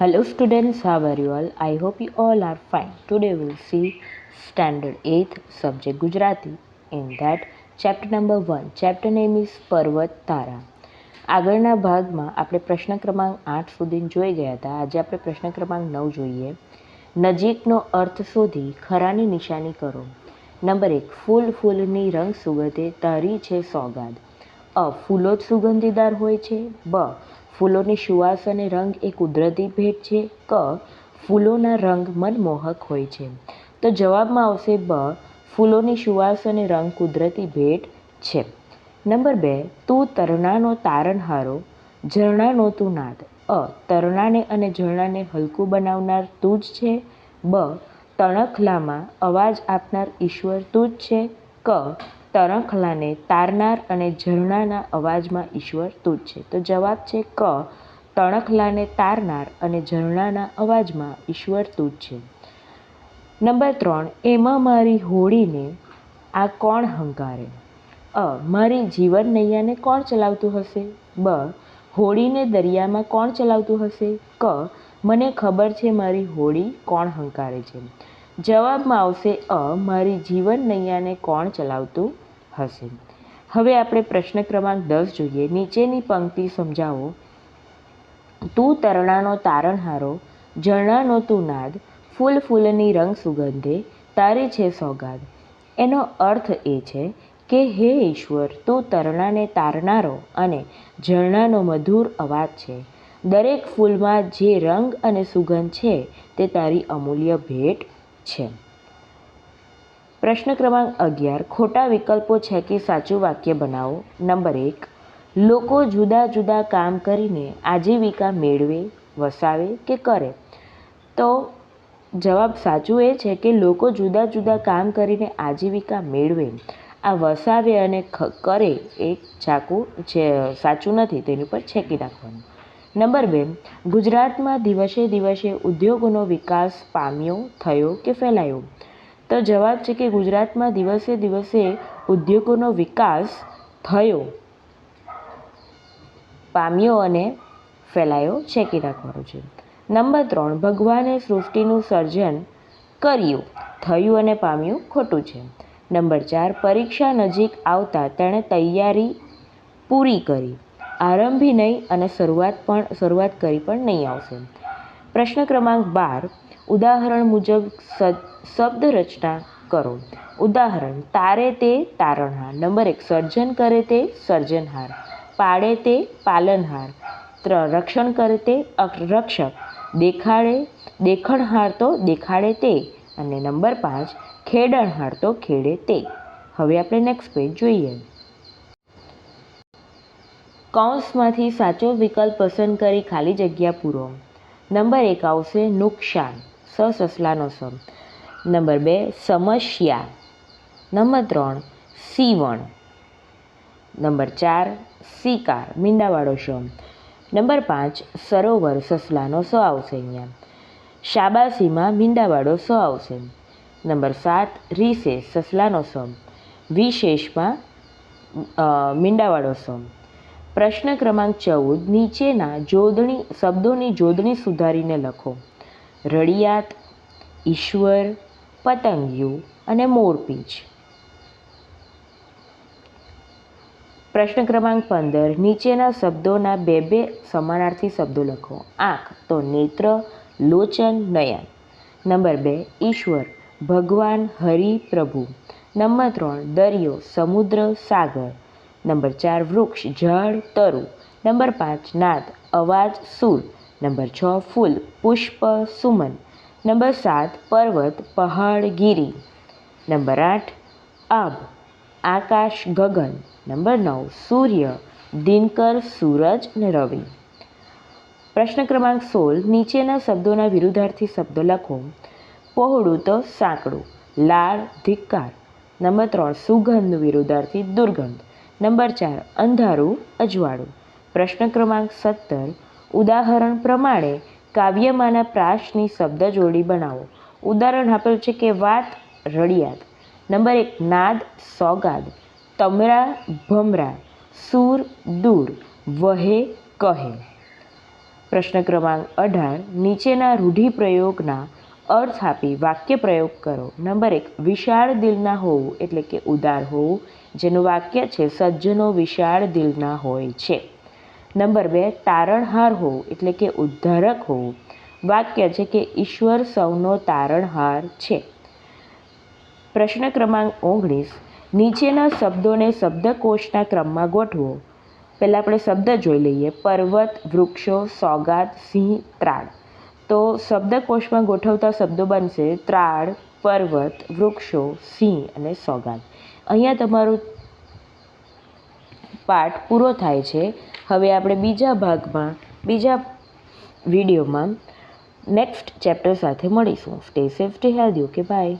Hello students, how are you all? I hope you all are fine. Today we'll see standard 8th subject Gujarati. In that chapter number 1, chapter name is પર્વત તારા આગળના ભાગમાં આપણે પ્રશ્ન ક્રમાંક આઠ સુધી જોઈ ગયા હતા આજે આપણે પ્રશ્ન ક્રમાંક નવ જોઈએ નજીકનો અર્થ શોધી ખરાની નિશાની કરો નંબર એક ફૂલ ફૂલની રંગ સુગંધે તારી છે સોગાદ અ ફૂલો જ સુગંધીદાર હોય છે બ ફૂલોની સુવાસ અને રંગ એ કુદરતી ભેટ છે, ક, ફૂલોના રંગ મનમોહક હોય છે. તો જવાબમાં આવશે બ, ફૂલોની સુવાસ અને રંગ કુદરતી ભેટ છે. નંબર બે, તું તરણાનો તારણહારો, ઝરણાનો તું નાદ. અ, તરણાને અને ઝરણાને હલકું બનાવનાર તું જ છે. બ, તણખલામાં અવાજ આપનાર ઈશ્વર તું જ છે. ક તણખલાને તારનાર અને ઝરણાના અવાજમાં ઈશ્વર તું છે. તો જવાબ છે ક, તણખલાને તારનાર અને ઝરણાના અવાજમાં ઈશ્વર તું છે. નંબર ત્રણ, એમાં મારી હોળીને આ કોણ હંકારે અ, મારી જીવન નૈયાને કોણ ચલાવતું હશે? બ, હોળીને દરિયામાં કોણ ચલાવતું હશે? ક, મને ખબર છે મારી હોળી કોણ હંકારે છે. જવાબમાં આવશે, અ, મારી જીવન નૈયાને કોણ ચલાવતું હશે? હવે આપણે પ્રશ્ન ક્રમાંક દસ જોઈએ. નીચેની પંક્તિ સમજાવો. તું તરણાનો તારણહારો, ઝરણાનો તું નાદ, ફૂલ ફૂલની રંગ સુગંધે, તારી છે સોગાદ. એનો અર્થ એ છે કે, હે ઈશ્વર, તું તરણાને તારનારો અને ઝરણાનો મધુર અવાજ છે. દરેક ફૂલમાં જે રંગ અને સુગંધ છે, તે તારી અમૂલ્ય ભેટ છે. પ્રશ્ન ક્રમાંક અગિયાર. ખોટા વિકલ્પો છે કે સાચું વાક્ય બનાવો. નંબર એક, લોકો જુદા જુદા કામ કરીને આજીવિકા મેળવે, વસાવે કે કરે? તો જવાબ સાચું એ છે કે લોકો જુદા જુદા કામ કરીને આજીવિકા મેળવે. આ વસાવે અને કરે એ ચાકુ છે, સાચું નથી, તેની પર છેકી નાખવાનું. નંબર બે, ગુજરાતમાં દિવસે દિવસે ઉદ્યોગોનો વિકાસ પામ્યો, થયો કે ફેલાયો? તો જવાબ છે કે ગુજરાતમાં દિવસે દિવસે ઉદ્યોગોનો વિકાસ થયો, પામ્યો અને ફેલાયો છેકી નાખવાનો છે. નંબર ત્રણ, ભગવાને સૃષ્ટિનું સર્જન કર્યું, થયું અને પામ્યું ખોટું છે. નંબર ચાર, પરીક્ષા નજીક આવતા તેણે તૈયારી પૂરી કરી. આરંભી નહીં અને શરૂઆત પણ, શરૂઆત કરી પણ નહીં આવશે. પ્રશ્ન ક્રમાંક બાર, ઉદાહરણ મુજબ શબ્દ રચના કરો. ઉદાહરણ, તારે તે તારણહાર. નંબર એક, સર્જન કરે તે સર્જનહાર. પાડે તે પાલનહાર. ત્ર, રક્ષણ કરે તે રક્ષક. દેખાડે, દેખણહાર તો દેખાડે તે. અને નંબર પાંચ, ખેડણહાર તો ખેડે તે. હવે આપણે નેક્સ્ટ પેજ જોઈએ. કૌંસમાંથી સાચો વિકલ્પ પસંદ કરી ખાલી જગ્યા પૂરો. નંબર એક આવશે નુકસાન, સ સસલાનો સમ નંબર બે, સમસ્યા. નંબર ત્રણ, સીવણ. નંબર ચાર, શિકાર, મીંડાવાળો શમ નંબર પાંચ, સરોવર સસલાનો સો આવશે અહીંયા. શાબાશીમાં મીંડાવાળો સો આવશે. નંબર સાત રિસેસ સસલાનો સમ વિશેષમાં મીંડાવાળો સમ પ્રશ્ન ક્રમાંક ચૌદ. નીચેના જોડણી, શબ્દોની જોડણી સુધારીને લખો. રડિયાત ઈશ્વર, પતંગિયું અને મોરપીંછ પ્રશ્ન ક્રમાંક પંદર. નીચેના શબ્દોના બે બે સમાનાર્થી શબ્દો લખો. આંખ તો નેત્ર, લોચન, નયન. નંબર બે, ઈશ્વર, ભગવાન, હરિ, પ્રભુ. નંબર ત્રણ, દરિયો, સમુદ્ર, સાગર. નંબર ચાર વૃક્ષ ઝાડ તરુ. નંબર પાંચ નાદ, અવાજ, સુર. નંબર છ ફૂલ, પુષ્પ, સુમન. નંબર સાત પર્વત, પહાડ, ગીરી. નંબર આઠ આબ, આકાશ, ગગન. નંબર નવ સૂર્ય, દિનકર, સૂરજ અને રવિ. પ્રશ્ન ક્રમાંક સોળ, નીચેના શબ્દોના વિરુદ્ધાર્થી શબ્દો લખો. પહોળું તો સાંકડું, લાળ, ધિક્કાર. નંબર ત્રણ, સુગંધ વિરુદ્ધાર્થી દુર્ગંધ. નંબર ચાર, અંધારું, અજવાળું. પ્રશ્ન ક્રમાંક સત્તર, ઉદાહરણ પ્રમાણે કાવ્યમાંના પ્રાસની શબ્દ જોડી બનાવો. ઉદાહરણ આપેલ છે કે વાત રડિયાત નંબર એક, નાદ, સોગાદ. તમરા, ભમરા. સૂર, દૂર. વહે, કહે. પ્રશ્ન ક્રમાંક અઢાર, નીચેના રૂઢિપ્રયોગના અર્થ આપી વાક્ય પ્રયોગ કરો. નંબર એક, વિશાળ દિલના હોવું એટલે કે ઉદાર હોવું, જેનું વાક્ય છે, સજ્જનો વિશાળ દિલના હોય છે. નંબર બે, તારણહાર હોવું એટલે કે ઉદ્ધારક હોવું. વાક્ય છે કે ઈશ્વર સૌનો તારણહાર છે. પ્રશ્ન ક્રમાંક ઓગણીસ, નીચેના શબ્દોને શબ્દકોશના ક્રમમાં ગોઠવો. પહેલાં આપણે શબ્દ જોઈ લઈએ. પર્વત, વૃક્ષો, સોગાત, સિંહ ત્રાળ તો શબ્દકોશમાં ગોઠવતા શબ્દો બનશે ત્રાળ, પર્વત, વૃક્ષો, સિંહ અને સોગાદ અહીંયા તમારું પાઠ પૂરો થાય છે. હવે આપણે બીજા ભાગમાં, બીજા વિડીયોમાં નેક્સ્ટ ચેપ્ટર સાથે મળીશું. Stay safe stay healthy okay bye